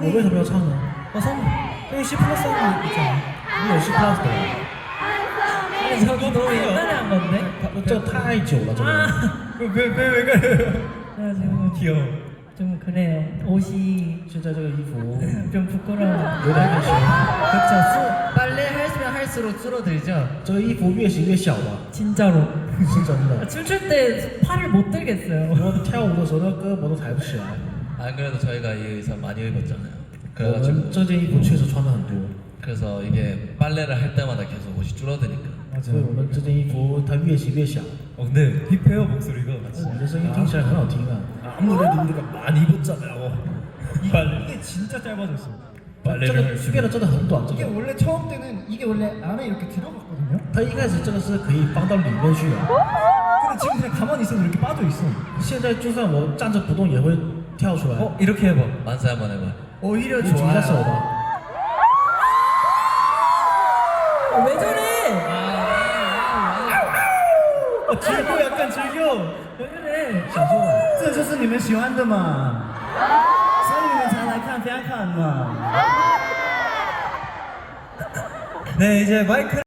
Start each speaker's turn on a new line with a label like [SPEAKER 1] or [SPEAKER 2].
[SPEAKER 1] 我为什么要唱呢？
[SPEAKER 2] 我送因为 C 플러스 한거 있잖아
[SPEAKER 1] 你有 C plus 的，
[SPEAKER 2] 아니 저거 너무 옛날에 한 건데
[SPEAKER 1] 这太久了，这个。
[SPEAKER 2] 왜왜왜 그래요 그래가지고
[SPEAKER 3] 귀여워.
[SPEAKER 2] 좀 그래요 옷이
[SPEAKER 1] 现在这个衣服
[SPEAKER 2] 좀 부끄러워
[SPEAKER 1] 有点害羞，
[SPEAKER 3] 그렇죠. 수, 빨래 할수면 할수록 줄어들죠.
[SPEAKER 1] 这个衣服越洗越小吧，
[SPEAKER 2] 진짜로
[SPEAKER 1] 是真的。
[SPEAKER 2] 춤출 때 팔을 못 들겠어요
[SPEAKER 1] 我跳舞的时候，那个胳膊都抬不起来。
[SPEAKER 4] 안 그래도 저희가 이 의상 많이 입었잖아요.
[SPEAKER 1] 我
[SPEAKER 4] 그래가지고
[SPEAKER 1] 们这件衣服确实穿的很多，
[SPEAKER 4] 그래서 이게 빨래를 할 때마다 계속 옷이 줄어드니까
[SPEAKER 1] 所以我们这件衣服它越洗越小。
[SPEAKER 3] 어, 근데 힙해요 목소리가.
[SPEAKER 1] 你的声音听起来很好听啊。
[SPEAKER 3] 아무래도 우리가 많이 입었잖아요. 빨래. 이게 진짜 짧아졌어.
[SPEAKER 1] 这
[SPEAKER 3] 빨래를
[SPEAKER 1] 个
[SPEAKER 3] 할 수.
[SPEAKER 1] 变得真的很短，这
[SPEAKER 5] 이게
[SPEAKER 1] 个。
[SPEAKER 5] 원래 처음 때는 이게 원래 안에 이렇게 들어갔거든요.
[SPEAKER 1] 它一开始这个是可以放到里面去的，
[SPEAKER 5] 근데 지금 그냥 가만히 있어도 이렇게 빠져 있어.
[SPEAKER 1] 现在就算我站着不动也会 跳出来。
[SPEAKER 3] 어 이렇게 해봐.
[SPEAKER 4] 만세 한번 해봐.
[SPEAKER 3] 오히려
[SPEAKER 1] 你举一下手
[SPEAKER 3] 좋아요.
[SPEAKER 1] 吧。
[SPEAKER 2] 어, 왜 저래
[SPEAKER 3] 어, 즐겨 약간 즐겨.
[SPEAKER 2] 왜 그래
[SPEAKER 1] 享受吧。
[SPEAKER 5] 这就是你们喜欢的嘛，所以你们才来看非常看嘛。
[SPEAKER 3] 네 이제 마이크.